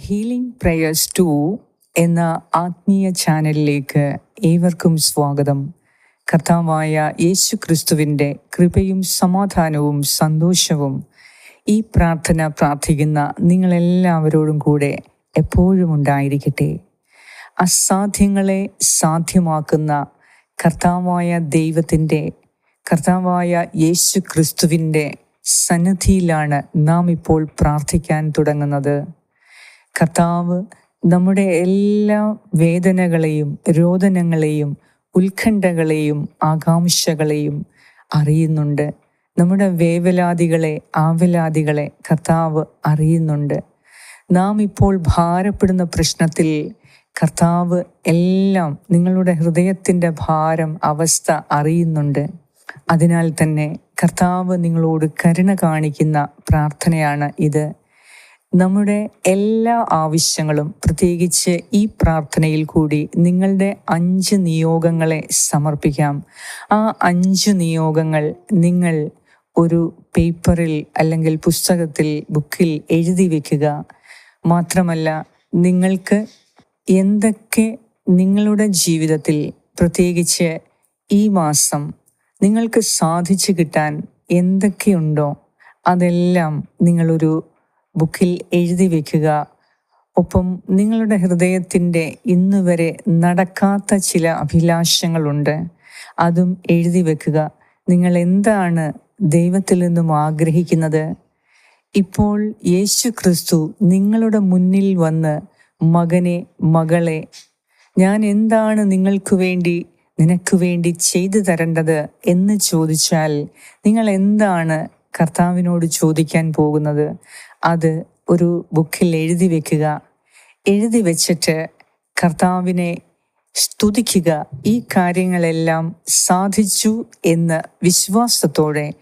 Healing prayers to എന്ന ആത്മീയ ചാനലിലേക്ക് ഏവർക്കും സ്വാഗതം. കർത്താവായ യേശു ക്രിസ്തുവിന്റെ കൃപയും സമാധാനവും സന്തോഷവും ഈ പ്രാർത്ഥന പ്രാർത്ഥിക്കുന്ന നിങ്ങളെല്ലാവരോടും കൂടെ എപ്പോഴും ഉണ്ടായിരിക്കട്ടെ. അസാധ്യങ്ങളെ സാധ്യമാക്കുന്ന കർത്താവായ ദൈവത്തിന്റെ കർത്താവായ യേശു ക്രിസ്തുവിന്റെ സന്നിധിയിലാണ് നാം ഇപ്പോൾ പ്രാർത്ഥിക്കാൻ തുടങ്ങുന്നത്. കർത്താവ് നമ്മുടെ എല്ലാ വേദനകളെയും രോദനങ്ങളെയും ഉത്കണ്ഠകളെയും ആകാംക്ഷകളെയും അറിയുന്നുണ്ട്. നമ്മുടെ വേവലാതികളെ ആവലാതികളെ കർത്താവ് അറിയുന്നുണ്ട്. നാം ഇപ്പോൾ ഭാരപ്പെടുന്ന പ്രശ്നത്തിൽ കർത്താവ് എല്ലാം നിങ്ങളുടെ ഹൃദയത്തിന്റെ ഭാരം അവസ്ഥ അറിയുന്നുണ്ട്. അതിനാൽ തന്നെ കർത്താവ് നിങ്ങളോട് കരുണ കാണിക്കുന്ന പ്രാർത്ഥനയാണ് ഇത്. നമ്മുടെ എല്ലാ ആവശ്യങ്ങളും പ്രത്യേകിച്ച് ഈ പ്രാർത്ഥനയിൽ കൂടി നിങ്ങളുടെ അഞ്ച് നിയോഗങ്ങളെ സമർപ്പിക്കാം. ആ അഞ്ച് നിയോഗങ്ങൾ നിങ്ങൾ ഒരു പേപ്പറിൽ അല്ലെങ്കിൽ പുസ്തകത്തിൽ ബുക്കിൽ എഴുതി വെക്കുക. മാത്രമല്ല നിങ്ങൾക്ക് എന്തൊക്കെ നിങ്ങളുടെ ജീവിതത്തിൽ പ്രത്യേകിച്ച് ഈ മാസം നിങ്ങൾക്ക് സാധിച്ചു കിട്ടാൻ എന്തൊക്കെയുണ്ടോ അതെല്ലാം നിങ്ങളൊരു ബുക്കിൽ എഴുതി വയ്ക്കുക ഒപ്പം നിങ്ങളുടെ ഹൃദയത്തിന്റെ ഇന്ന് വരെ നടക്കാത്ത ചില അഭിലാഷങ്ങളുണ്ട്. അതും എഴുതി വെക്കുക. നിങ്ങൾ എന്താണ് ദൈവത്തിൽ നിന്നും ആഗ്രഹിക്കുന്നത്? ഇപ്പോൾ യേശു ക്രിസ്തു നിങ്ങളുടെ മുന്നിൽ വന്ന് മകനെ മകളെ ഞാൻ എന്താണ് നിങ്ങൾക്ക് വേണ്ടി നിനക്ക് വേണ്ടി ചെയ്തു തരേണ്ടത് എന്ന് ചോദിച്ചാൽ നിങ്ങൾ എന്താണ് കർത്താവിനോട് ചോദിക്കാൻ പോകുന്നത്? അത് ഒരു ബുക്കിൽ എഴുതി വെക്കുക. എഴുതി വെച്ചിട്ട് കർത്താവിനെ സ്തുതിക്കുക. ഈ കാര്യങ്ങളെല്ലാം സാധിച്ചു എന്ന് വിശ്വാസത്തോടെ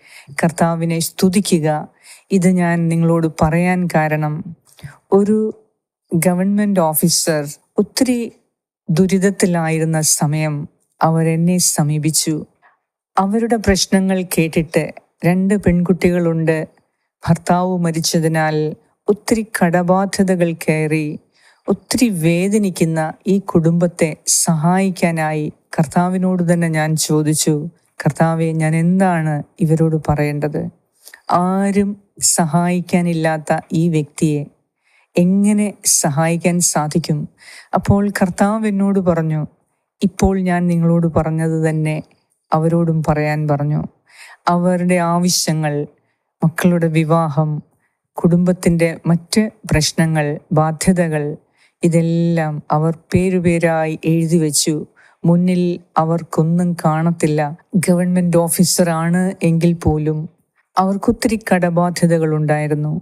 കർത്താവിനെ സ്തുതിക്കുക. ഇത് ഞാൻ നിങ്ങളോട് പറയാൻ കാരണം ഒരു ഗവൺമെന്റ് ഓഫീസർ ഒത്തിരി ദുരിതത്തിലായിരുന്ന സമയം അവരെന്നെ സമീപിച്ചു. അവരുടെ പ്രശ്നങ്ങൾ കേട്ടിട്ട് രണ്ട് പെൺകുട്ടികളുണ്ട്. ഭർത്താവ് മരിച്ചതിനാൽ ഒത്തിരി കടബാധ്യതകൾ കയറി ഒത്തിരി വേദനിക്കുന്ന ഈ കുടുംബത്തെ സഹായിക്കാനായി കർത്താവിനോട് തന്നെ ഞാൻ ചോദിച്ചു കർത്താവെ ഞാൻ എന്താണ് ഇവരോട് പറയേണ്ടത്? ആരും സഹായിക്കാനില്ലാത്ത ഈ വ്യക്തിയെ എങ്ങനെ സഹായിക്കാൻ സാധിക്കും? അപ്പോൾ കർത്താവ് എന്നോട് പറഞ്ഞു ഇപ്പോൾ ഞാൻ നിങ്ങളോട് പറഞ്ഞത് തന്നെ അവരോടും പറയാൻ പറഞ്ഞു. അവരുടെ ആവശ്യങ്ങൾ മക്കളുടെ വിവാഹം കുടുംബത്തിന്റെ മറ്റ് പ്രശ്നങ്ങൾ ബാധ്യതകൾ ഇതെല്ലാം അവർ പേരുപേരായി എഴുതി വെച്ചു. മുന്നിൽ അവർക്കൊന്നും കാണത്തില്ല. ഗവൺമെന്റ് ഓഫീസറാണ് എങ്കിൽ പോലും അവർക്കൊത്തിരി കടബാധ്യതകൾ ഉണ്ടായിരുന്നു.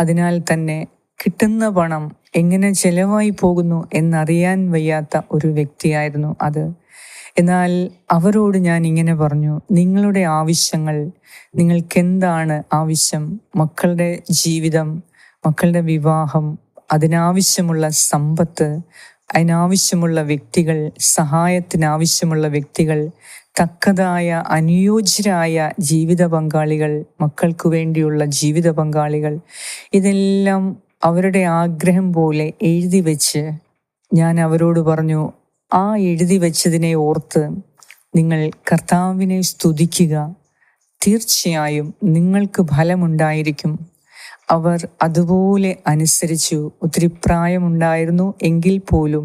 അതിനാൽ തന്നെ കിട്ടുന്ന പണം എങ്ങനെ ചെലവായി പോകുന്നു എന്നറിയാൻ വയ്യാത്ത ഒരു വ്യക്തിയായിരുന്നു അത്. എന്നാൽ അവരോട് ഞാൻ ഇങ്ങനെ പറഞ്ഞു നിങ്ങളുടെ ആവശ്യങ്ങൾ നിങ്ങൾക്ക് എന്താണ് ആവശ്യം? മക്കളുടെ ജീവിതം മക്കളുടെ വിവാഹം അതിനാവശ്യമുള്ള സമ്പത്ത് അതിനാവശ്യമുള്ള വ്യക്തികൾ സഹായത്തിനാവശ്യമുള്ള വ്യക്തികൾ തക്കതായ അനുയോജ്യരായ ജീവിത പങ്കാളികൾ മക്കൾക്ക് വേണ്ടിയുള്ള ജീവിത പങ്കാളികൾ ഇതെല്ലാം അവരുടെ ആഗ്രഹം പോലെ എഴുതി വെച്ച് ഞാൻ അവരോട് പറഞ്ഞു ആ എഴുതി വച്ചതിനെ ഓർത്ത് നിങ്ങൾ കർത്താവിനെ സ്തുതിക്കുക. തീർച്ചയായും നിങ്ങൾക്ക് ഫലമുണ്ടായിരിക്കും. അവർ അതുപോലെ അനുസരിച്ചു ഒത്തിരി പ്രായമുണ്ടായിരുന്നു എങ്കിൽ പോലും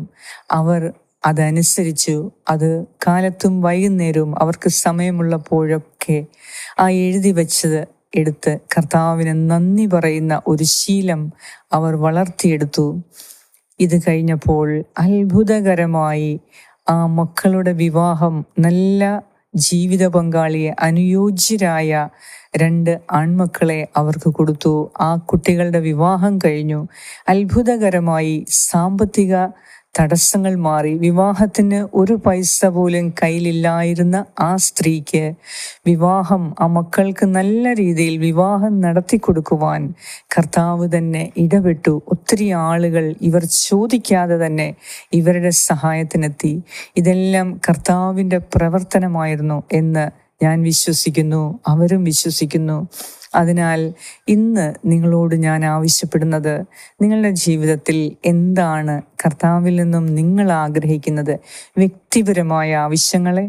അവർ അതനുസരിച്ചു അത് കാലത്തും വൈകുന്നേരവും അവർക്ക് സമയമുള്ളപ്പോഴൊക്കെ ആ എഴുതി വച്ചത് എടുത്ത് കർത്താവിന് നന്ദി പറയുന്ന ഒരു ശീലം അവർ വളർത്തിയെടുത്തു. ഇത് കഴിഞ്ഞപ്പോൾ അത്ഭുതകരമായി ആ മക്കളുടെ വിവാഹം നല്ല ജീവിത പങ്കാളിയെ അനുയോജ്യരായ രണ്ട് ആൺമക്കളെ അവർക്ക് കൊടുത്തു. ആ കുട്ടികളുടെ വിവാഹം കഴിഞ്ഞു. അത്ഭുതകരമായി സാമ്പത്തിക തടസ്സങ്ങൾ മാറി. വിവാഹത്തിന് ഒരു പൈസ പോലും കയ്യിലില്ലായിരുന്ന ആ സ്ത്രീക്ക് വിവാഹം ആ മക്കൾക്ക് നല്ല രീതിയിൽ വിവാഹം നടത്തി കൊടുക്കുവാൻ കർത്താവ് തന്നെ ഇടപെട്ടു. ഒത്തിരി ആളുകൾ ഇവർ ചോദിക്കാതെ തന്നെ ഇവരുടെ സഹായത്തിനെത്തി. ഇതെല്ലാം കർത്താവിന്റെ പ്രവർത്തനമായിരുന്നു എന്ന് ഞാൻ വിശ്വസിക്കുന്നു അവരും വിശ്വസിക്കുന്നു. അതിനാൽ ഇന്ന് നിങ്ങളോട് ഞാൻ ആവശ്യപ്പെടുന്നത് നിങ്ങളുടെ ജീവിതത്തിൽ എന്താണ് കർത്താവിൽ നിന്നും നിങ്ങൾ ആഗ്രഹിക്കുന്നത്? വ്യക്തിപരമായ ആവശ്യങ്ങളെ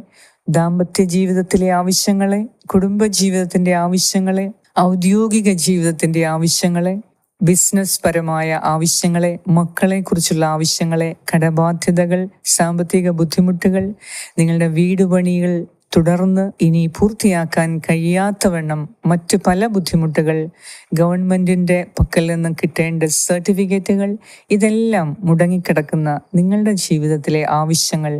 ദാമ്പത്യ ജീവിതത്തിലെ ആവശ്യങ്ങളെ കുടുംബ ജീവിതത്തിന്റെ ആവശ്യങ്ങളെ ഔദ്യോഗിക ജീവിതത്തിന്റെ ആവശ്യങ്ങളെ ബിസിനസ് പരമായ ആവശ്യങ്ങളെ മക്കളെ കുറിച്ചുള്ള ആവശ്യങ്ങളെ കടബാധ്യതകൾ സാമ്പത്തിക ബുദ്ധിമുട്ടുകൾ നിങ്ങളുടെ വീട് പണികൾ തുടർന്ന് ഇനി പൂർത്തിയാക്കാൻ കഴിയാത്തവണ്ണം മറ്റു പല ബുദ്ധിമുട്ടുകൾ ഗവൺമെന്റിന്റെ പക്കൽ നിന്ന് കിട്ടേണ്ട സർട്ടിഫിക്കറ്റുകൾ ഇതെല്ലാം മുടങ്ങിക്കിടക്കുന്ന നിങ്ങളുടെ ജീവിതത്തിലെ ആവശ്യങ്ങൾ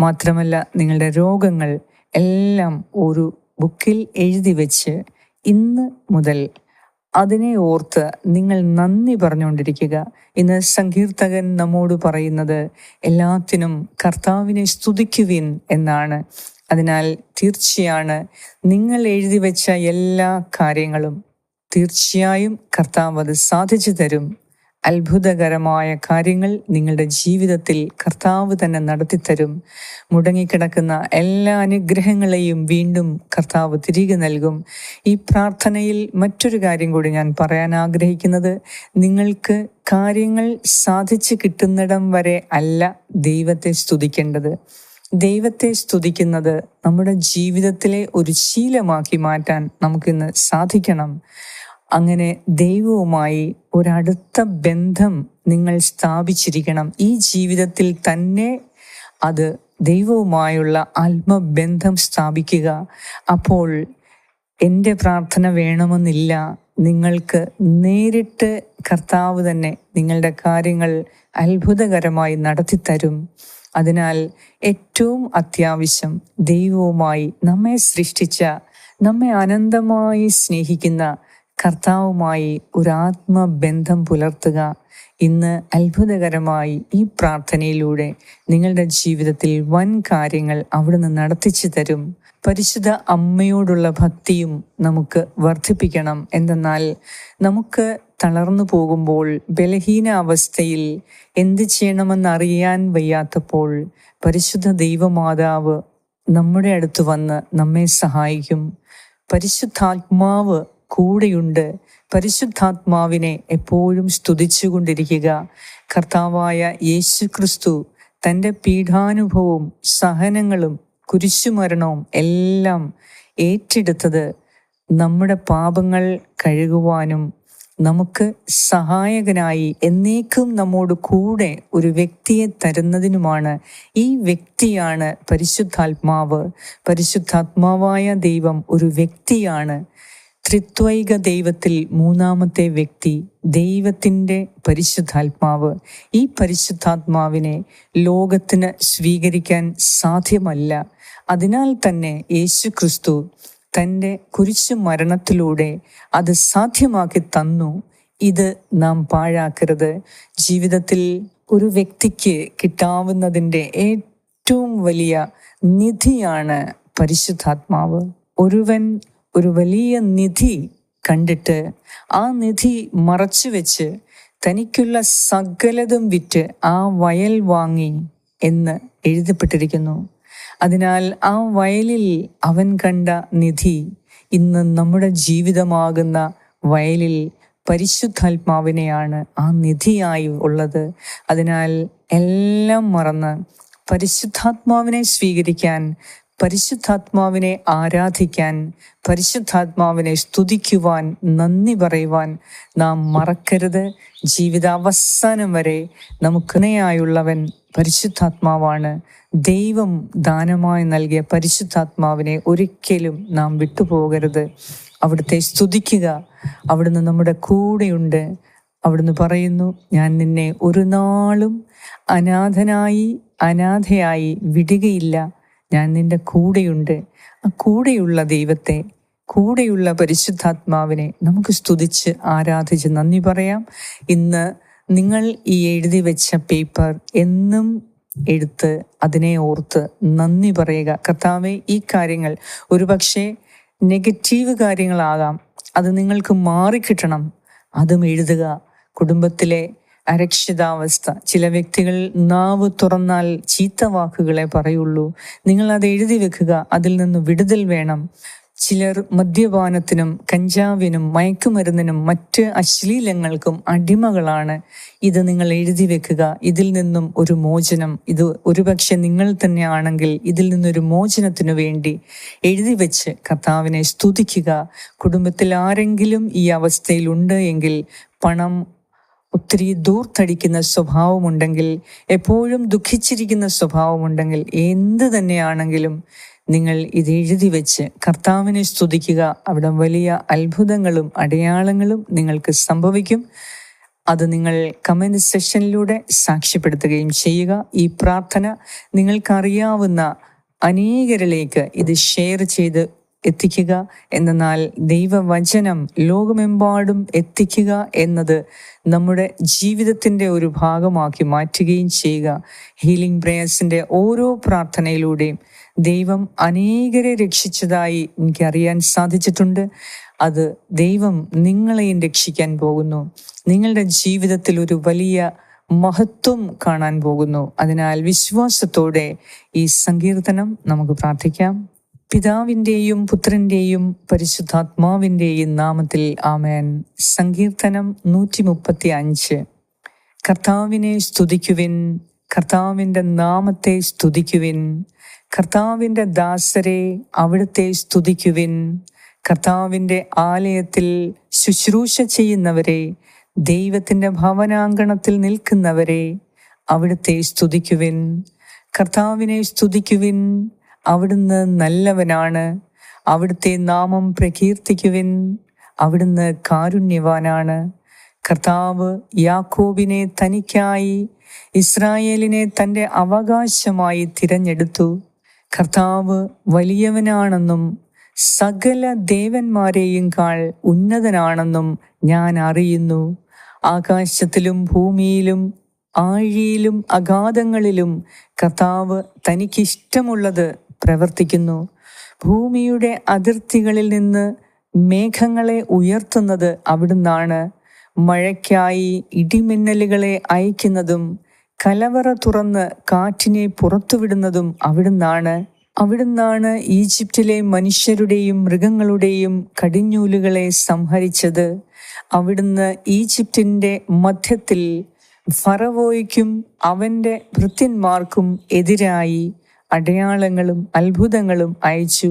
മാത്രമല്ല നിങ്ങളുടെ രോഗങ്ങൾ എല്ലാം ഒരു ബുക്കിൽ എഴുതി വെച്ച് ഇന്ന് മുതൽ അതിനെ ഓർത്ത് നിങ്ങൾ നന്ദി പറഞ്ഞുകൊണ്ടിരിക്കുക. ഇന്ന് സങ്കീർത്തകൻ നമ്മോട് പറയുന്നത് എല്ലാത്തിനും കർത്താവിനെ സ്തുതിക്കുവിൻ എന്നാണ്. അതിനാൽ തീർച്ചയാണ് നിങ്ങൾ എഴുതി വെച്ച എല്ലാ കാര്യങ്ങളും തീർച്ചയായും കർത്താവ് അത് സാധിച്ചു തരും. അത്ഭുതകരമായ കാര്യങ്ങൾ നിങ്ങളുടെ ജീവിതത്തിൽ കർത്താവ് തന്നെ നടത്തിത്തരും. മുടങ്ങിക്കിടക്കുന്ന എല്ലാ അനുഗ്രഹങ്ങളെയും വീണ്ടും കർത്താവ് തിരികെ നൽകും. ഈ പ്രാർത്ഥനയിൽ മറ്റൊരു കാര്യം കൂടി ഞാൻ പറയാൻ ആഗ്രഹിക്കുന്നത്. നിങ്ങൾക്ക് കാര്യങ്ങൾ സാധിച്ചു കിട്ടുന്നിടം വരെ അല്ല ദൈവത്തെ സ്തുതിക്കേണ്ടത്. ദൈവത്തെ സ്തുതിക്കുന്നത് നമ്മുടെ ജീവിതത്തിലെ ഒരു ശീലമാക്കി മാറ്റാൻ നമുക്കിന്ന് സാധിക്കണം. അങ്ങനെ ദൈവവുമായി ഒരടുത്ത ബന്ധം നിങ്ങൾ സ്ഥാപിച്ചിരിക്കണം. ഈ ജീവിതത്തിൽ തന്നെ അത് ദൈവവുമായുള്ള ആത്മബന്ധം സ്ഥാപിക്കുക. അപ്പോൾ എന്റെ പ്രാർത്ഥന വേണമെന്നില്ല. നിങ്ങൾക്ക് നേരിട്ട് കർത്താവ് തന്നെ നിങ്ങളുടെ കാര്യങ്ങൾ അത്ഭുതകരമായി നടത്തിത്തരും. അതിനാൽ ഏറ്റവും അത്യാവശ്യം ദൈവവുമായി നമ്മെ സൃഷ്ടിച്ച നമ്മെ അനന്തമായി സ്നേഹിക്കുന്ന കർത്താവുമായി ഒരാത്മ ബന്ധം പുലർത്തുക. ഇന്ന് അത്ഭുതകരമായി ഈ പ്രാർത്ഥനയിലൂടെ നിങ്ങളുടെ ജീവിതത്തിൽ വൻ കാര്യങ്ങൾ അവിടുന്ന് നടത്തിച്ചു തരും. പരിശുദ്ധ അമ്മയോടുള്ള ഭക്തിയും നമുക്ക് വർദ്ധിപ്പിക്കണം. എന്തെന്നാൽ നമുക്ക് തളർന്നു പോകുമ്പോൾ ബലഹീന അവസ്ഥയിൽ എന്ത് ചെയ്യണമെന്ന് അറിയാൻ വയ്യാത്തപ്പോൾ പരിശുദ്ധ ദൈവമാതാവ് നമ്മുടെ അടുത്ത് വന്ന് നമ്മെ സഹായിക്കും. പരിശുദ്ധാത്മാവ് കൂടെയുണ്ട്. പരിശുദ്ധാത്മാവിനെ എപ്പോഴും സ്തുതിച്ചുകൊണ്ടിരിക്കുക. കർത്താവായ യേശു ക്രിസ്തു തന്റെ പീഠാനുഭവവും സഹനങ്ങളും കുരിശുമരണവും എല്ലാം ഏറ്റെടുത്തത് നമ്മുടെ പാപങ്ങൾ കഴുകുവാനും നമുക്ക് സഹായകനായി എന്നേക്കും നമ്മോട് കൂടെ ഒരു വ്യക്തിയെ തരുന്നതിനുമാണ് ഈ വ്യക്തിയാണ് പരിശുദ്ധാത്മാവ്. പരിശുദ്ധാത്മാവായ ദൈവം ഒരു വ്യക്തിയാണ്. ത്രിത്വൈക ദൈവത്തിൽ മൂന്നാമത്തെ വ്യക്തി ദൈവത്തിന്റെ പരിശുദ്ധാത്മാവ്. ഈ പരിശുദ്ധാത്മാവിനെ ലോകത്തിന് സ്വീകരിക്കാൻ സാധ്യമല്ല. അതിനാൽ തന്നെ യേശു ക്രിസ്തു തന്റെ കുരിശു മരണത്തിലൂടെ അത് സാധ്യമാക്കി തന്നു. ഇത് നാം പാഴാക്കരുത്. ജീവിതത്തിൽ ഒരു വ്യക്തിക്ക് കിട്ടാവുന്നതിന്റെ ഏറ്റവും വലിയ നിധിയാണ് പരിശുദ്ധാത്മാവ്. ഒരുവൻ ഒരു വലിയ നിധി കണ്ടിട്ട് ആ നിധി മറച്ചു വെച്ച് തനിക്കുള്ള സകലതും വിറ്റ് ആ വയൽ വാങ്ങി എന്ന് എഴുതപ്പെട്ടിരിക്കുന്നു. അതിനാൽ ആ വയലിൽ അവൻ കണ്ട നിധി ഇന്ന് നമ്മുടെ ജീവിതമാകുന്ന വയലിൽ പരിശുദ്ധാത്മാവിനെയാണ് ആ നിധിയായി ഉള്ളത്. അതിനാൽ എല്ലാം മറന്ന് പരിശുദ്ധാത്മാവിനെ സ്വീകരിക്കാൻ പരിശുദ്ധാത്മാവിനെ ആരാധിക്കാൻ പരിശുദ്ധാത്മാവിനെ സ്തുതിക്കുവാൻ നന്ദി പറയുവാൻ നാം മറക്കരുത്. ജീവിതാവസാനം വരെ നമുക്കിണയായുള്ളവൻ പരിശുദ്ധാത്മാവാണ്. ദൈവം ദാനമായി നൽകിയ പരിശുദ്ധാത്മാവിനെ ഒരിക്കലും നാം വിട്ടുപോകരുത്. അവിടുത്തെ സ്തുതിക്കുക അവിടുന്ന് നമ്മുടെ കൂടെയുണ്ട്. അവിടുന്ന് പറയുന്നു ഞാൻ നിന്നെ ഒരു നാളും അനാഥനായി അനാഥയായി വിടുകയില്ല. ഞാൻ നിന്റെ കൂടെയുണ്ട്. ആ കൂടെയുള്ള ദൈവത്തെ കൂടെയുള്ള പരിശുദ്ധാത്മാവിനെ നമുക്ക് സ്തുതിച്ച് ആരാധിച്ച് നന്ദി പറയാം. ഇന്ന് നിങ്ങൾ ഈ എഴുതി വെച്ച പേപ്പർ എന്നും എടുത്ത് അതിനെ ഓർത്ത് നന്ദി പറയുക. കർത്താവെ ഈ കാര്യങ്ങൾ ഒരുപക്ഷെ നെഗറ്റീവ് കാര്യങ്ങളാകാം. അത് നിങ്ങൾക്ക് മാറിക്കിട്ടണം. അതും എഴുതുക. കുടുംബത്തിലെ അരക്ഷിതാവസ്ഥ. ചില വ്യക്തികൾ നാവ് തുറന്നാൽ ചീത്ത വാക്കുകളെ പറയുള്ളൂ. നിങ്ങൾ അത് എഴുതി വെക്കുക. അതിൽ നിന്ന് വിടുതൽ വേണം. ചിലർ മദ്യപാനത്തിനും കഞ്ചാവിനും മയക്കുമരുന്നിനും മറ്റ് അശ്ലീലങ്ങൾക്കും അടിമകളാണ്. ഇത് നിങ്ങൾ എഴുതി വെക്കുക. ഇതിൽ നിന്നും ഒരു മോചനം. ഇത് ഒരുപക്ഷെ നിങ്ങൾ തന്നെയാണെങ്കിൽ ഇതിൽ നിന്നൊരു മോചനത്തിനു വേണ്ടി എഴുതി വെച്ച് കർത്താവിനെ സ്തുതിക്കുക. കുടുംബത്തിൽ ആരെങ്കിലും ഈ അവസ്ഥയിലുണ്ട് എങ്കിൽ പണം ഒത്തിരി ദൂർത്തടിക്കുന്ന സ്വഭാവമുണ്ടെങ്കിൽ എപ്പോഴും ദുഃഖിച്ചിരിക്കുന്ന സ്വഭാവമുണ്ടെങ്കിൽ എന്ത് തന്നെയാണെങ്കിലും നിങ്ങൾ ഇത് എഴുതി വെച്ച് കർത്താവിനെ സ്തുതിക്കുക. അവിടെ വലിയ അത്ഭുതങ്ങളും അടയാളങ്ങളും നിങ്ങൾക്ക് സംഭവിക്കും. അത് നിങ്ങൾ കമന്റ് സെഷനിലൂടെ സാക്ഷ്യപ്പെടുത്തുകയും ചെയ്യുക. ഈ പ്രാർത്ഥന നിങ്ങൾക്കറിയാവുന്ന അനേകരിലേക്ക് ഇത് ഷെയർ ചെയ്ത് എത്തിക്കുക എന്നാൽ ദൈവവചനം ലോകമെമ്പാടും എത്തിക്കുക എന്നത് നമ്മുടെ ജീവിതത്തിന്റെ ഒരു ഭാഗമാക്കി മാറ്റുകയും ചെയ്യുക. ഹീലിംഗ് പ്രേയേഴ്സിന്റെ ഓരോ പ്രാർത്ഥനയിലൂടെയും ദൈവം അനേകരെ രക്ഷിച്ചതായി എനിക്കറിയാൻ സാധിച്ചിട്ടുണ്ട്. അത് ദൈവം നിങ്ങളെയും രക്ഷിക്കാൻ പോകുന്നു. നിങ്ങളുടെ ജീവിതത്തിൽ ഒരു വലിയ മഹത്വം കാണാൻ പോകുന്നു. അതിനാൽ വിശ്വാസത്തോടെ ഈ സങ്കീർത്തനം നമുക്ക് പ്രാർത്ഥിക്കാം. പിതാവിന്റെയും പുത്രന്റെയും പരിശുദ്ധാത്മാവിന്റെയും നാമത്തിൽ ആമേൻ. സങ്കീർത്തനം നൂറ്റി മുപ്പത്തി അഞ്ച് കർത്താവിനെ സ്തുതിക്കുവിൻ കർത്താവിന്റെ നാമത്തെ സ്തുതിക്കുവിൻ കർത്താവിന്റെ ദാസരെ അവിടുത്തെ സ്തുതിക്കുവിൻ കർത്താവിന്റെ ആലയത്തിൽ ശുശ്രൂഷ ചെയ്യുന്നവരെ ദൈവത്തിന്റെ ഭവനാങ്കണത്തിൽ നിൽക്കുന്നവരെ അവിടുത്തെ സ്തുതിക്കുവിൻ കർത്താവിനെ സ്തുതിക്കുവിൻ അവിടുന്ന് നല്ലവനാണ്. അവിടുത്തെ നാമം പ്രകീർത്തിക്കുവിൻ. അവിടുന്ന് കാരുണ്യവാനാണ്. കർത്താവ് യാക്കോബിനെ തനിക്കായി ഇസ്രായേലിനെ തന്റെ അവകാശമായി തിരഞ്ഞെടുത്തു. കർത്താവ് വലിയവനാണെന്നും സകല ദേവന്മാരെയും കാൾ ഉന്നതനാണെന്നും ഞാൻ അറിയുന്നു. ആകാശത്തിലും ഭൂമിയിലും ആഴിയിലും അഗാധങ്ങളിലും കർത്താവ് തനിക്കിഷ്ടമുള്ളത് പ്രവർത്തിക്കുന്നു. ഭൂമിയുടെ അതിർത്തികളിൽ നിന്ന് മേഘങ്ങളെ ഉയർത്തുന്നത് അവിടുന്നാണ്. മഴയ്ക്കായി ഇടിമിന്നലുകളെ അയക്കുന്നതും കലവറ തുറന്ന് കാറ്റിനെ പുറത്തുവിടുന്നതും അവിടുന്നാണ്. അവിടുന്നാണ് ഈജിപ്തിലെ മനുഷ്യരുടെയും മൃഗങ്ങളുടെയും കടിഞ്ഞൂലുകളെ സംഹരിച്ചത്. അവിടുന്ന് ഈജിപ്തിന്റെ മധ്യത്തിൽ ഫറവോയ്ക്കും അവന്റെ ഭൃത്യന്മാർക്കും എതിരായി അടയാളങ്ങളും അത്ഭുതങ്ങളും അയച്ചു.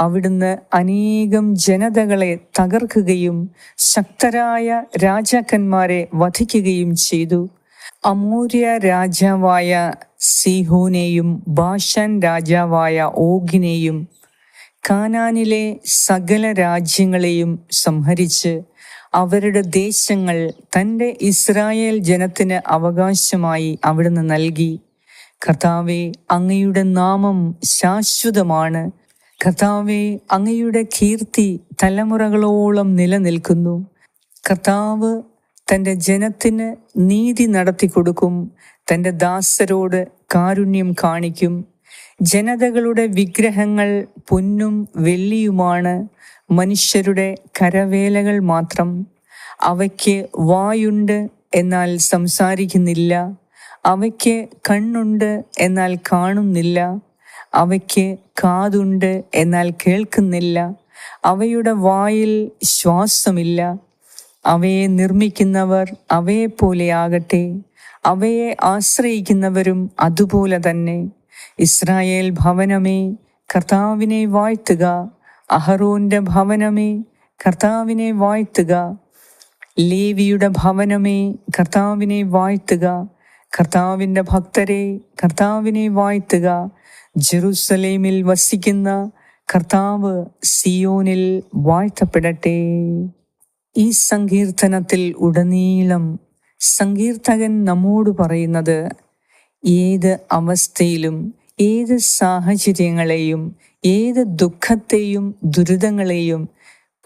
അവിടുന്ന് അനേകം ജനതകളെ തകർക്കുകയും ശക്തരായ രാജാക്കന്മാരെ വധിക്കുകയും ചെയ്തു. അമൂര്യ രാജാവായ സിഹോനെയും ബാഷാൻ രാജാവായ ഓഗിനെയും കാനാനിലെ സകല രാജ്യങ്ങളെയും സംഹരിച്ച് അവരുടെ ദേശങ്ങൾ തന്റെ ഇസ്രായേൽ ജനത്തിന് അവകാശമായി അവിടുന്ന് നൽകി. കർത്താവെ അങ്ങയുടെ നാമം ശാശ്വതമാണ്. കർത്താവെ അങ്ങയുടെ കീർത്തി തലമുറകളോളം നിലനിൽക്കുന്നു. കർത്താവ് തന്റെ ജനത്തിന് നീതി നടത്തി കൊടുക്കും. തന്റെ ദാസരോട് കാരുണ്യം കാണിക്കും. ജനതകളുടെ വിഗ്രഹങ്ങൾ പൊന്നും വെള്ളിയുമാണ്. മനുഷ്യരുടെ കരവേലകൾ മാത്രം. അവയ്ക്ക് വായുണ്ട് എന്നാൽ സംസാരിക്കുന്നില്ല. അവയ്ക്ക് കണ്ണുണ്ട് എന്നാൽ കാണുന്നില്ല. അവയ്ക്ക് കാതുണ്ട് എന്നാൽ കേൾക്കുന്നില്ല. അവയുടെ വായിൽ ശ്വാസമില്ല. അവയെ നിർമ്മിക്കുന്നവർ അവയെ പോലെയാകട്ടെ അവയെ ആശ്രയിക്കുന്നവരും അതുപോലെ തന്നെ. ഇസ്രായേൽ ഭവനമേ കർത്താവിനെ വാഴ്ത്തുക. അഹറോന്റെ ഭവനമേ കർത്താവിനെ വാഴ്ത്തുക. ലേവിയുടെ ഭവനമേ കർത്താവിനെ വാഴ്ത്തുക. കർത്താവിന്റെ ഭക്തരെ കർത്താവിനെ വാഴ്ത്തുക. ജെറുസലേമിൽ വസിക്കുന്ന കർത്താവ് സിയോനിൽ വാഴ്ത്തപ്പെടട്ടെ. ഈ സങ്കീർത്തനത്തിൽ ഉടനീളം സങ്കീർത്തകൻ നമ്മോട് പറയുന്നത് ഏത് അവസ്ഥയിലും ഏത് സാഹചര്യങ്ങളെയും ഏത് ദുഃഖത്തെയും ദുരിതങ്ങളെയും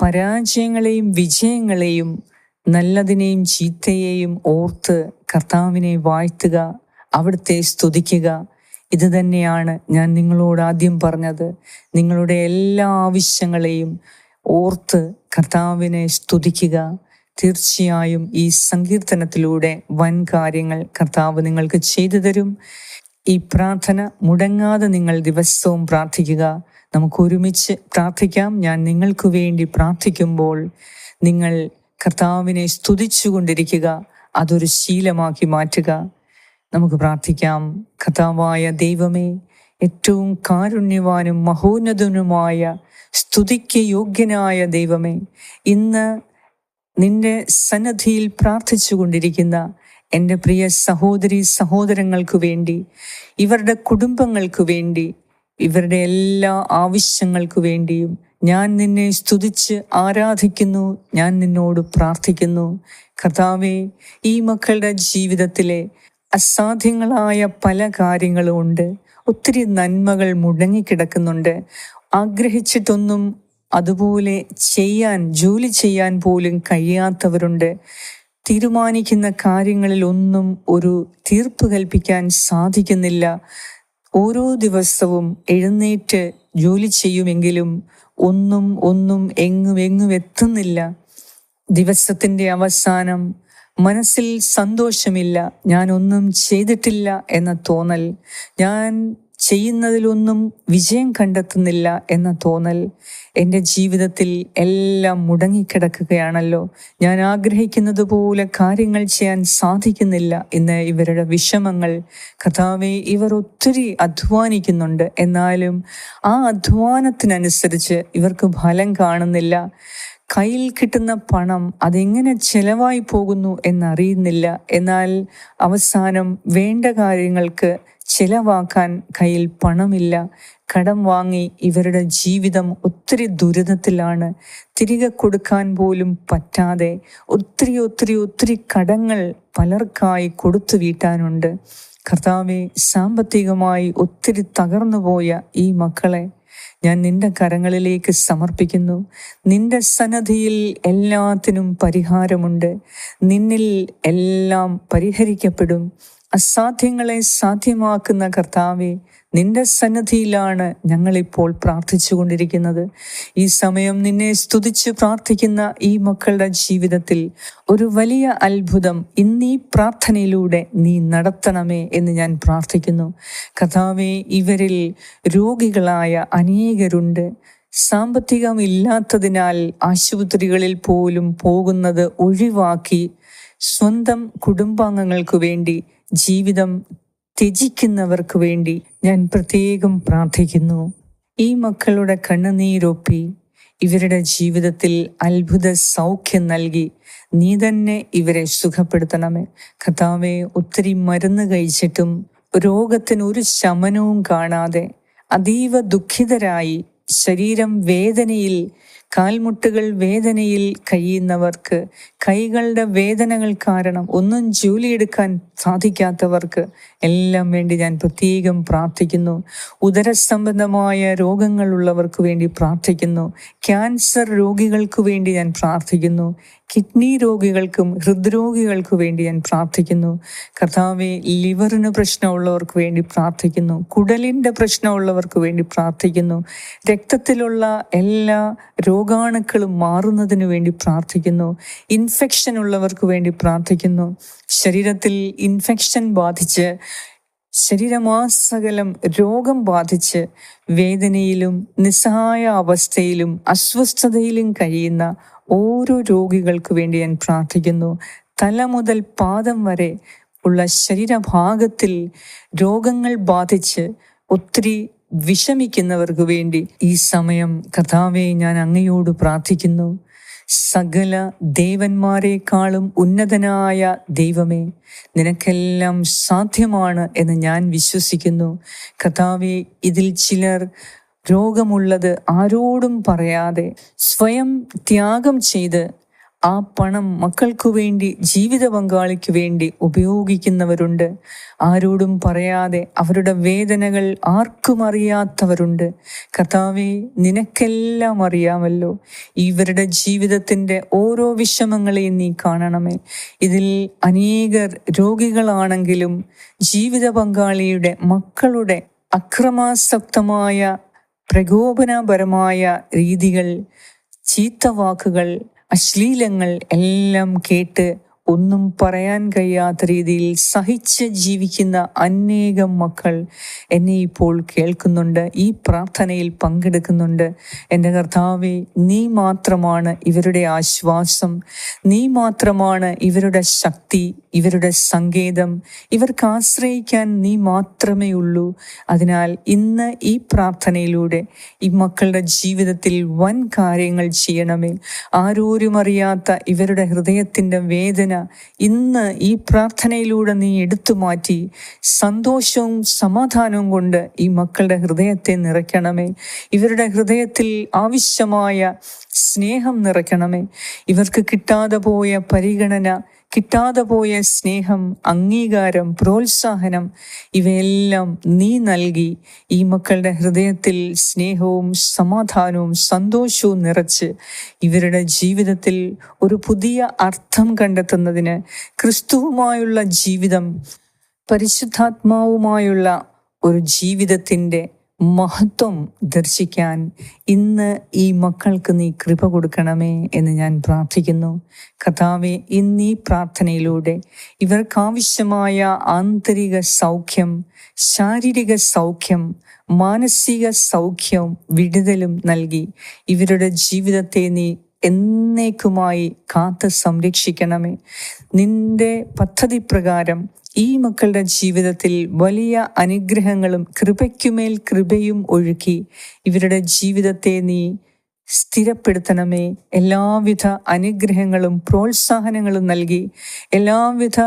പരാജയങ്ങളെയും വിജയങ്ങളെയും നല്ലതിനെയും ചീത്തയെയും ഓർത്ത് കർത്താവിനെ വാഴ്ത്തുക അവിടുത്തെ സ്തുതിക്കുക. ഇത് തന്നെയാണ് ഞാൻ നിങ്ങളോട് ആദ്യം പറഞ്ഞത്. നിങ്ങളുടെ എല്ലാ ആവശ്യങ്ങളെയും ഓർത്ത് കർത്താവിനെ സ്തുതിക്കുക. തീർച്ചയായും ഈ സങ്കീർത്തനത്തിലൂടെ വൻ കാര്യങ്ങൾ കർത്താവ് നിങ്ങൾക്ക് ചെയ്തു തരും. ഈ പ്രാർത്ഥന മുടങ്ങാതെ നിങ്ങൾ ദിവസവും പ്രാർത്ഥിക്കുക. നമുക്ക് ഒരുമിച്ച് പ്രാർത്ഥിക്കാം. ഞാൻ നിങ്ങൾക്ക് വേണ്ടി പ്രാർത്ഥിക്കുമ്പോൾ നിങ്ങൾ കർത്താവിനെ സ്തുതിച്ചുകൊണ്ടിരിക്കുക അതൊരു ശീലമാക്കി മാറ്റുക. നമുക്ക് പ്രാർത്ഥിക്കാം. കർത്താവായ ദൈവമേ ഏറ്റവും കാരുണ്യവാനും മഹോന്നതനുമായ സ്തുതിക്ക് യോഗ്യനായ ദൈവമേ ഇന്ന് നിന്റെ സന്നദ്ധിയിൽ പ്രാർത്ഥിച്ചു കൊണ്ടിരിക്കുന്ന എന്റെ പ്രിയ സഹോദരി സഹോദരങ്ങൾക്ക് വേണ്ടി ഇവരുടെ കുടുംബങ്ങൾക്ക് വേണ്ടി ഇവരുടെ എല്ലാ ആവശ്യങ്ങൾക്ക് വേണ്ടിയും ഞാൻ നിന്നെ സ്തുതിച്ച് ആരാധിക്കുന്നു ഞാൻ നിന്നോട് പ്രാർത്ഥിക്കുന്നു. കർത്താവെ ഈ മക്കളുടെ ജീവിതത്തിലെ അസാധ്യങ്ങളായ പല കാര്യങ്ങളും ഉണ്ട്. ഒത്തിരി നന്മകൾ മുടങ്ങിക്കിടക്കുന്നുണ്ട്. ആഗ്രഹിച്ചിട്ടൊന്നും അതുപോലെ ചെയ്യാൻ ജോലി ചെയ്യാൻ പോലും കഴിയാത്തവരുണ്ട്. തീരുമാനിക്കുന്ന കാര്യങ്ങളിൽ ഒന്നും ഒരു തീർപ്പ് കൽപ്പിക്കാൻ സാധിക്കുന്നില്ല. ഓരോ ദിവസവും എഴുന്നേറ്റ് ജോലി ചെയ്യുമെങ്കിലും ഒന്നും ഒന്നും എങ്ങും എങ്ങും എത്തുന്നില്ല. ദിവസത്തിന്റെ അവസാനം മനസ്സിൽ സന്തോഷമില്ല. ഞാൻ ഒന്നും ചെയ്തിട്ടില്ല എന്ന തോന്നൽ. ഞാൻ ചെയ്യുന്നതിലൊന്നും വിജയം കണ്ടെത്തുന്നില്ല എന്ന തോന്നൽ എന്റെ ജീവിതത്തിൽ എല്ലാം മുടങ്ങിക്കിടക്കുകയാണല്ലോ. ഞാൻ ആഗ്രഹിക്കുന്നത് പോലെ കാര്യങ്ങൾ ചെയ്യാൻ സാധിക്കുന്നില്ല എന്ന് ഇവരുടെ വിഷമങ്ങൾ കഥാവെ ഇവർ ഒത്തിരി അധ്വാനിക്കുന്നുണ്ട്. എന്നാലും ആ അധ്വാനത്തിനനുസരിച്ച് ഇവർക്ക് ഫലം കാണുന്നില്ല. കയ്യിൽ കിട്ടുന്ന പണം അതെങ്ങനെ ചെലവായി പോകുന്നു എന്നറിയുന്നില്ല. എന്നാൽ അവസാനം വേണ്ട കാര്യങ്ങൾക്ക് ചെലവാക്കാൻ കയ്യിൽ പണമില്ല. കടം വാങ്ങി ഇവരുടെ ജീവിതം ഒത്തിരി ദുരിതത്തിലാണ്. തിരികെ കൊടുക്കാൻ പോലും പറ്റാതെ ഒത്തിരി ഒത്തിരി ഒത്തിരി കടങ്ങൾ പലർക്കായി കൊടുത്തു വീട്ടാനുണ്ട്. കർത്താവെ സാമ്പത്തികമായി ഒത്തിരി തകർന്നുപോയ ഈ മക്കളെ ഞാൻ നിന്റെ കരങ്ങളിലേക്ക് സമർപ്പിക്കുന്നു. നിന്റെ സന്നദ്ധിയിൽ എല്ലാത്തിനും പരിഹാരമുണ്ട്. നിന്നിൽ എല്ലാം പരിഹരിക്കപ്പെടും. അസാധ്യങ്ങളെ സാധ്യമാക്കുന്ന കർത്താവെ നിന്റെ സന്നദ്ധിയിലാണ് ഞങ്ങളിപ്പോൾ പ്രാർത്ഥിച്ചു കൊണ്ടിരിക്കുന്നത്. ഈ സമയം നിന്നെ സ്തുതിച്ച് പ്രാർത്ഥിക്കുന്ന ഈ മക്കളുടെ ജീവിതത്തിൽ ഒരു വലിയ അത്ഭുതം ഇന്നീ പ്രാർത്ഥനയിലൂടെ നീ നടത്തണമേ എന്ന് ഞാൻ പ്രാർത്ഥിക്കുന്നു. കഥാവെ ഇവരിൽ രോഗികളായ അനേകരുണ്ട്. സാമ്പത്തികമില്ലാത്തതിനാൽ ആശുപത്രികളിൽ പോലും പോകുന്നത് ഒഴിവാക്കി സ്വന്തം കുടുംബാംഗങ്ങൾക്ക് വേണ്ടി ജീവിതം ത്യജിക്കുന്നവർക്ക് വേണ്ടി ഞാൻ പ്രത്യേകം പ്രാർത്ഥിക്കുന്നു. ഈ മക്കളുടെ കണ്ണുനീരൊപ്പി ഇവരുടെ ജീവിതത്തിൽ അത്ഭുത സൗഖ്യം നൽകി നീ തന്നെ ഇവരെ സുഖപ്പെടുത്തണമേ. കഥാവെ ഒത്തിരി മരുന്ന് കഴിച്ചിട്ടും രോഗത്തിന് ഒരു ശമനവും കാണാതെ അതീവ ദുഃഖിതരായി ശരീരം വേദനയിൽ കാൽമുട്ടുകൾ വേദനയിൽ കഴിയുന്നവർക്ക് കൈകളുടെ വേദനകൾ കാരണം ഒന്നും ജോലിയെടുക്കാൻ സാധിക്കാത്തവർക്ക് എല്ലാം വേണ്ടി ഞാൻ പ്രത്യേകം പ്രാർത്ഥിക്കുന്നു. ഉദരസംബന്ധമായ രോഗങ്ങളുള്ളവർക്ക് വേണ്ടി പ്രാർത്ഥിക്കുന്നു. ക്യാൻസർ രോഗികൾക്ക് വേണ്ടി ഞാൻ പ്രാർത്ഥിക്കുന്നു. കിഡ്നി രോഗികൾക്കും ഹൃദ്രോഗികൾക്ക് വേണ്ടി ഞാൻ പ്രാർത്ഥിക്കുന്നു. കർത്താവെ ലിവറിന് പ്രശ്നമുള്ളവർക്ക് വേണ്ടി പ്രാർത്ഥിക്കുന്നു. കുടലിന്റെ പ്രശ്നമുള്ളവർക്ക് വേണ്ടി പ്രാർത്ഥിക്കുന്നു. രക്തത്തിലുള്ള എല്ലാ രോഗാണുക്കളും മാറുന്നതിന് വേണ്ടി പ്രാർത്ഥിക്കുന്നു. ഇൻഫെക്ഷൻ ഉള്ളവർക്ക് വേണ്ടി പ്രാർത്ഥിക്കുന്നു. ശരീരത്തിൽ ഇൻഫെക്ഷൻ ബാധിച്ച് ശരീരമാസകലം രോഗം ബാധിച്ച് വേദനയിലും നിസ്സഹായ അവസ്ഥയിലും അസ്വസ്ഥതയിലും കഴിയുന്ന ഓരോ രോഗികൾക്ക് വേണ്ടി ഞാൻ പ്രാർത്ഥിക്കുന്നു. തല മുതൽ പാദം വരെ ഉള്ള ശരീരഭാഗത്തിൽ രോഗങ്ങൾ ബാധിച്ച് ഒത്തിരി വിഷമിക്കുന്നവർക്ക് വേണ്ടി ഈ സമയം കഥാവെ ഞാൻ അങ്ങയോട് പ്രാർത്ഥിക്കുന്നു. സകല ദേവന്മാരെക്കാളും ഉന്നതനായ ദൈവമേ നിനക്കെല്ലാം സാധ്യമാണ് എന്ന് ഞാൻ വിശ്വസിക്കുന്നു. കഥാവെ ഇതിൽ ചിലർ രോഗമുള്ളത് ആരോടും പറയാതെ സ്വയം ത്യാഗം ചെയ്ത് ആ പണം മക്കൾക്കു വേണ്ടി ജീവിത പങ്കാളിക്ക് വേണ്ടി ഉപയോഗിക്കുന്നവരുണ്ട്. ആരോടും പറയാതെ അവരുടെ വേദനകൾ ആർക്കും അറിയാത്തവരുണ്ട്. കഥാവെ നിനക്കെല്ലാം അറിയാമല്ലോ. ഇവരുടെ ജീവിതത്തിന്റെ ഓരോ വിഷമങ്ങളെയും നീ കാണണമേ. ഇതിൽ അനേകർ രോഗികളാണെങ്കിലും ജീവിത പങ്കാളിയുടെ മക്കളുടെ അക്രമാസക്തമായ പ്രകോപനപരമായ രീതികൾ ചീത്ത വാക്കുകൾ അശ്ലീലങ്ങൾ എല്ലാം കേട്ട് ഒന്നും പറയാൻ കഴിയാത്ത രീതിയിൽ സഹിച്ച് ജീവിക്കുന്ന അനേകം മക്കൾ എന്നെ ഇപ്പോൾ കേൾക്കുന്നുണ്ട് ഈ പ്രാർത്ഥനയിൽ പങ്കെടുക്കുന്നുണ്ട്. എന്റെ കർത്താവെ നീ മാത്രമാണ് ഇവരുടെ ആശ്വാസം നീ മാത്രമാണ് ഇവരുടെ ശക്തി ഇവരുടെ സങ്കേതം. ഇവർക്ക് ആശ്രയിക്കാൻ നീ മാത്രമേ ഉള്ളൂ. അതിനാൽ ഇന്ന് ഈ പ്രാർത്ഥനയിലൂടെ ഈ മക്കളുടെ ജീവിതത്തിൽ വൻ കാര്യങ്ങൾ ചെയ്യണമേ. ആരോരും അറിയാത്ത ഇവരുടെ ഹൃദയത്തിന്റെ വേദന ഇന്ന് ഈ പ്രാർത്ഥനയിലൂടെ നീ എടുത്തു മാറ്റി സന്തോഷവും സമാധാനവും കൊണ്ട് ഈ മക്കളുടെ ഹൃദയത്തെ നിറയ്ക്കണമേ. ഇവരുടെ ഹൃദയത്തിൽ ആവശ്യമായ സ്നേഹം നിറയ്ക്കണമേ. ഇവർക്ക് കിട്ടാതെ പോയ പരിഗണന കിട്ടാതെ പോയ സ്നേഹം അംഗീകാരം പ്രോത്സാഹനം ഇവയെല്ലാം നീ നൽകി. ഈ മക്കളുടെ ഹൃദയത്തിൽ സ്നേഹവും സമാധാനവും സന്തോഷവും നിറച്ച് ഇവരുടെ ജീവിതത്തിൽ ഒരു പുതിയ അർത്ഥം കണ്ടെത്തുന്നതിന് ക്രിസ്തുവുമായുള്ള ജീവിതം പരിശുദ്ധാത്മാവുമായുള്ള ഒരു ജീവിതത്തിന്റെ മഹത്വം ദർശിക്കാൻ ഇന്ന് ഈ മക്കൾക്ക് നീ കൃപ കൊടുക്കണമേ എന്ന് ഞാൻ പ്രാർത്ഥിക്കുന്നു. കഥാവെ ഇന്ന് പ്രാർത്ഥനയിലൂടെ ഇവർക്കാവശ്യമായ ആന്തരിക സൗഖ്യം ശാരീരിക സൗഖ്യം മാനസിക സൗഖ്യവും വിടുതലും നൽകി ഇവരുടെ ജീവിതത്തെ നീ എന്നേക്കുമായി കാത്ത് സംരക്ഷിക്കണമേ. നിന്റെ പദ്ധതി പ്രകാരം ഈ മക്കളുടെ ജീവിതത്തിൽ വലിയ അനുഗ്രഹങ്ങളും കൃപയ്ക്കുമേൽ കൃപയും ഒഴുക്കി ഇവരുടെ ജീവിതത്തെ നീ സ്ഥിരപ്പെടുത്തണമേ. എല്ലാവിധ അനുഗ്രഹങ്ങളും പ്രോത്സാഹനങ്ങളും നൽകി എല്ലാവിധ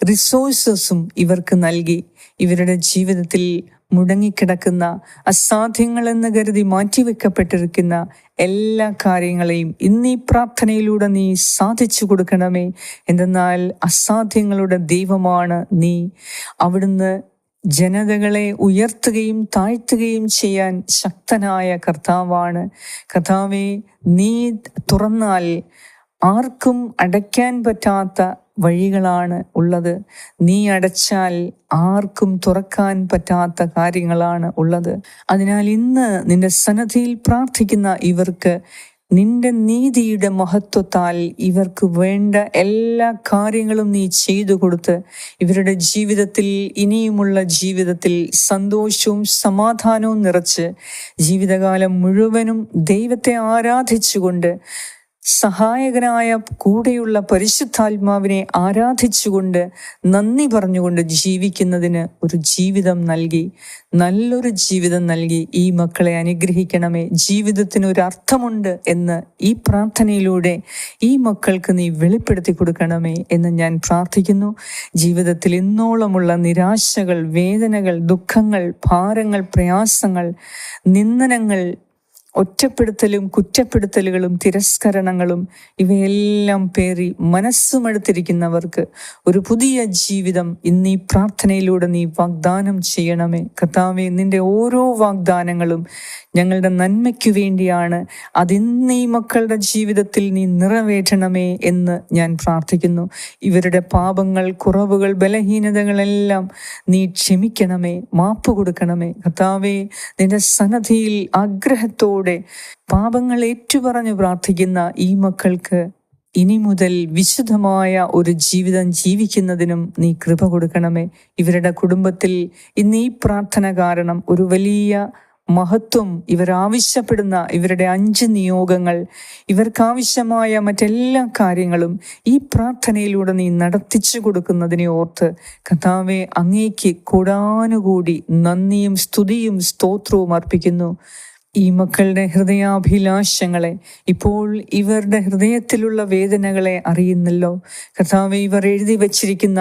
റിസോഴ്സസും ഇവർക്ക് നൽകി. ഇവരുടെ ജീവിതത്തിൽ മുടങ്ങിക്കിടക്കുന്ന അസാധ്യങ്ങളെന്ന് കരുതി മാറ്റിവെക്കപ്പെട്ടിരിക്കുന്ന എല്ലാ കാര്യങ്ങളെയും ഈ പ്രാർത്ഥനയിലൂടെ നീ സാധിച്ചു കൊടുക്കണമേ. എന്തെന്നാൽ അസാധ്യങ്ങളുടെ ദൈവമാണ് നീ. അവിടുന്ന് ജനതകളെ ഉയർത്തുകയും താഴ്ത്തുകയും ചെയ്യാൻ ശക്തനായ കർത്താവാണ്. കർത്താവെ നീ തുറന്നാൽ ആർക്കും അടയ്ക്കാൻ പറ്റാത്ത വഴികളാണ് ഉള്ളത്. നീ അടച്ചാൽ ആർക്കും തുറക്കാൻ പറ്റാത്ത കാര്യങ്ങളാണ് ഉള്ളത്. അതിനാൽ ഇന്ന് നിന്റെ സന്നദ്ധിയിൽ പ്രാർത്ഥിക്കുന്ന ഇവർക്ക് നിന്റെ നീതിയുടെ മഹത്വത്താൽ ഇവർക്ക് വേണ്ട എല്ലാ കാര്യങ്ങളും നീ ചെയ്തു കൊടുത്ത് ഇവരുടെ ജീവിതത്തിൽ ഇനിയുമുള്ള ജീവിതത്തിൽ സന്തോഷവും സമാധാനവും നിറച്ച് ജീവിതകാലം മുഴുവനും ദൈവത്തെ ആരാധിച്ചുകൊണ്ട് സഹായകനായ കൂടെയുള്ള പരിശുദ്ധാത്മാവിനെ ആരാധിച്ചുകൊണ്ട് നന്ദി പറഞ്ഞുകൊണ്ട് ജീവിക്കുന്നതിന് ഒരു ജീവിതം നൽകി നല്ലൊരു ജീവിതം നൽകി ഈ മക്കളെ അനുഗ്രഹിക്കണമേ. ജീവിതത്തിന് ഒരു അർത്ഥമുണ്ട് എന്ന് ഈ പ്രാർത്ഥനയിലൂടെ ഈ മക്കൾക്ക് നീ വെളിപ്പെടുത്തി കൊടുക്കണമേ എന്ന് ഞാൻ പ്രാർത്ഥിക്കുന്നു. ജീവിതത്തിൽ ഇന്നോളമുള്ള നിരാശകൾ വേദനകൾ ദുഃഖങ്ങൾ ഭാരങ്ങൾ പ്രയാസങ്ങൾ നിന്ദനങ്ങൾ ഒറ്റപ്പെടുത്തലും കുറ്റപ്പെടുത്തലുകളും തിരസ്കരണങ്ങളും ഇവയെല്ലാം പേറി മനസ്സുമെടുത്തിരിക്കുന്നവർക്ക് ഒരു പുതിയ ജീവിതം ഇന്ന് ഈ പ്രാർത്ഥനയിലൂടെ നീ വാഗ്ദാനം ചെയ്യണമേ. കർത്താവെ നിന്റെ ഓരോ വാഗ്ദാനങ്ങളും ഞങ്ങളുടെ നന്മയ്ക്കു വേണ്ടിയാണ് അതിന്ന് ഈ മക്കളുടെ ജീവിതത്തിൽ നീ നിറവേറ്റണമേ എന്ന് ഞാൻ പ്രാർത്ഥിക്കുന്നു. ഇവരുടെ പാപങ്ങൾ കുറവുകൾ ബലഹീനതകളെല്ലാം നീ ക്ഷമിക്കണമേ മാപ്പ് കൊടുക്കണമേ. കർത്താവേ നിന്റെ സന്നദ്ധിയിൽ ആഗ്രഹത്തോടെ പാപങ്ങൾ ഏറ്റുപറഞ്ഞു പ്രാർത്ഥിക്കുന്ന ഈ മക്കൾക്ക് ഇനി മുതൽ വിശുദ്ധമായ ഒരു ജീവിതം ജീവിക്കുന്നതിനും നീ കൃപ കൊടുക്കണമേ. ഇവരുടെ കുടുംബത്തിൽ ഇന്ന് ഈ പ്രാർത്ഥന കാരണം ഒരു വലിയ മഹത്വം ഇവർ ആവശ്യപ്പെടുന്ന ഇവരുടെ അഞ്ച് നിയോഗങ്ങൾ ഇവർക്കാവശ്യമായ മറ്റെല്ലാ കാര്യങ്ങളും ഈ പ്രാർത്ഥനയിലൂടെ നീ നടത്തിച്ചു കൊടുക്കുന്നതിനെ ഓർത്ത് കഥാവെ അങ്ങേക്ക് കൂടാനുകൂടി നന്ദിയും സ്തുതിയും സ്തോത്രവും അർപ്പിക്കുന്നു. ഈ മക്കളുടെ ഹൃദയാഭിലാഷങ്ങളെ ഇപ്പോൾ ഇവരുടെ ഹൃദയത്തിലുള്ള വേദനകളെ അറിയുന്നല്ലോ. കർത്താവ് ഇവർ എഴുതി വച്ചിരിക്കുന്ന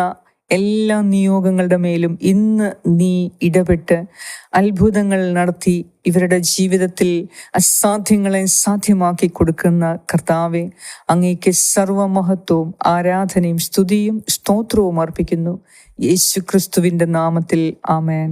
എല്ലാ നിയോഗങ്ങളുടെ മേലും ഇന്ന് നീ ഇടപെട്ട് അത്ഭുതങ്ങൾ നടത്തി ഇവരുടെ ജീവിതത്തിൽ അസാധ്യങ്ങളെ സാധ്യമാക്കി കൊടുക്കുന്ന കർത്താവെ അങ്ങേക്ക് സർവമഹത്വവും ആരാധനയും സ്തുതിയും സ്തോത്രവും അർപ്പിക്കുന്നു. യേശു ക്രിസ്തുവിന്റെ നാമത്തിൽ ആമേൻ.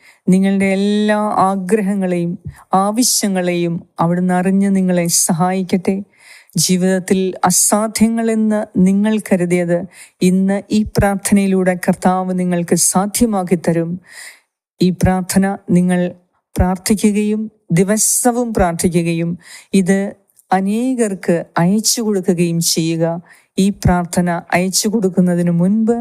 നിങ്ങളുടെ എല്ലാ ആഗ്രഹങ്ങളെയും ആവശ്യങ്ങളെയും അവിടുന്ന് അറിഞ്ഞ് നിങ്ങളെ സഹായിക്കട്ടെ. ജീവിതത്തിൽ അസാധ്യങ്ങളെന്ന് നിങ്ങൾ കരുതിയത് ഇന്ന് ഈ പ്രാർത്ഥനയിലൂടെ കർത്താവ് നിങ്ങൾക്ക് സാധ്യമാക്കി തരും ഈ പ്രാർത്ഥന നിങ്ങൾ പ്രാർത്ഥിക്കുകയും ദിവസവും പ്രാർത്ഥിക്കുകയും ഇത് അനേകർക്ക് അയച്ചു കൊടുക്കുകയും ചെയ്യുക. ഈ പ്രാർത്ഥന അയച്ചു കൊടുക്കുന്നതിന് മുൻപ്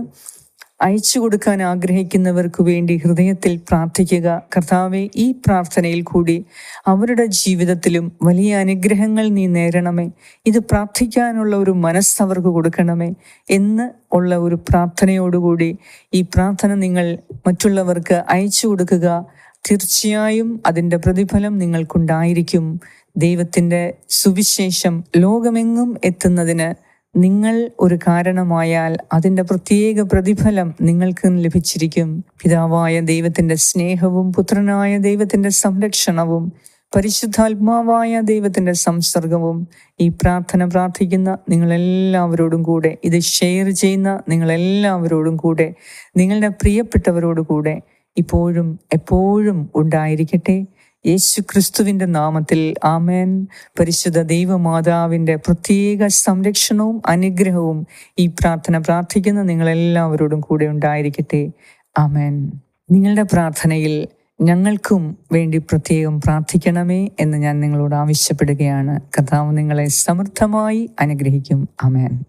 അയച്ചു കൊടുക്കാൻ ആഗ്രഹിക്കുന്നവർക്ക് വേണ്ടി ഹൃദയത്തിൽ പ്രാർത്ഥിക്കുക. കർത്താവെ ഈ പ്രാർത്ഥനയിൽ കൂടി അവരുടെ ജീവിതത്തിലും വലിയ അനുഗ്രഹങ്ങൾ നീ നേരണമേ. ഇത് പ്രാർത്ഥിക്കാനുള്ള ഒരു മനസ്സ് അവർക്ക് കൊടുക്കണമേ എന്ന് ഉള്ള ഒരു പ്രാർത്ഥനയോടുകൂടി ഈ പ്രാർത്ഥന നിങ്ങൾ മറ്റുള്ളവർക്ക് അയച്ചു കൊടുക്കുക. തീർച്ചയായും അതിന്റെ പ്രതിഫലം നിങ്ങൾക്കുണ്ടായിരിക്കും. ദൈവത്തിന്റെ സുവിശേഷം ലോകമെങ്ങും എത്തുന്നതിന് നിങ്ങൾ ഒരു കാരണമായാൽ അതിന്റെ പ്രത്യേക പ്രതിഫലം നിങ്ങൾക്ക് ലഭിച്ചിരിക്കും. പിതാവായ ദൈവത്തിന്റെ സ്നേഹവും പുത്രനായ ദൈവത്തിന്റെ സംരക്ഷണവും പരിശുദ്ധാത്മാവായ ദൈവത്തിന്റെ സംസർഗവും ഈ പ്രാർത്ഥന പ്രാർത്ഥിക്കുന്ന നിങ്ങളെല്ലാവരോടും കൂടെ ഇത് ഷെയർ ചെയ്യുന്ന നിങ്ങളെല്ലാവരോടും കൂടെ നിങ്ങളുടെ പ്രിയപ്പെട്ടവരോട് കൂടെ ഇപ്പോഴും എപ്പോഴും ഉണ്ടായിരിക്കട്ടെ. യേശു ക്രിസ്തുവിന്റെ നാമത്തിൽ ആമേൻ. പരിശുദ്ധ ദൈവമാതാവിന്റെ പ്രത്യേക സംരക്ഷണവും അനുഗ്രഹവും ഈ പ്രാർത്ഥന പ്രാർത്ഥിക്കുന്ന നിങ്ങളെല്ലാവരോടും കൂടെ ഉണ്ടായിരിക്കട്ടെ. ആമേൻ. നിങ്ങളുടെ പ്രാർത്ഥനയിൽ ഞങ്ങൾക്കും വേണ്ടി പ്രത്യേകം പ്രാർത്ഥിക്കണമേ എന്ന് ഞാൻ നിങ്ങളോട് ആവശ്യപ്പെടുകയാണ്. കഥാവ് നിങ്ങളെ സമൃദ്ധമായി അനുഗ്രഹിക്കും. ആമേൻ.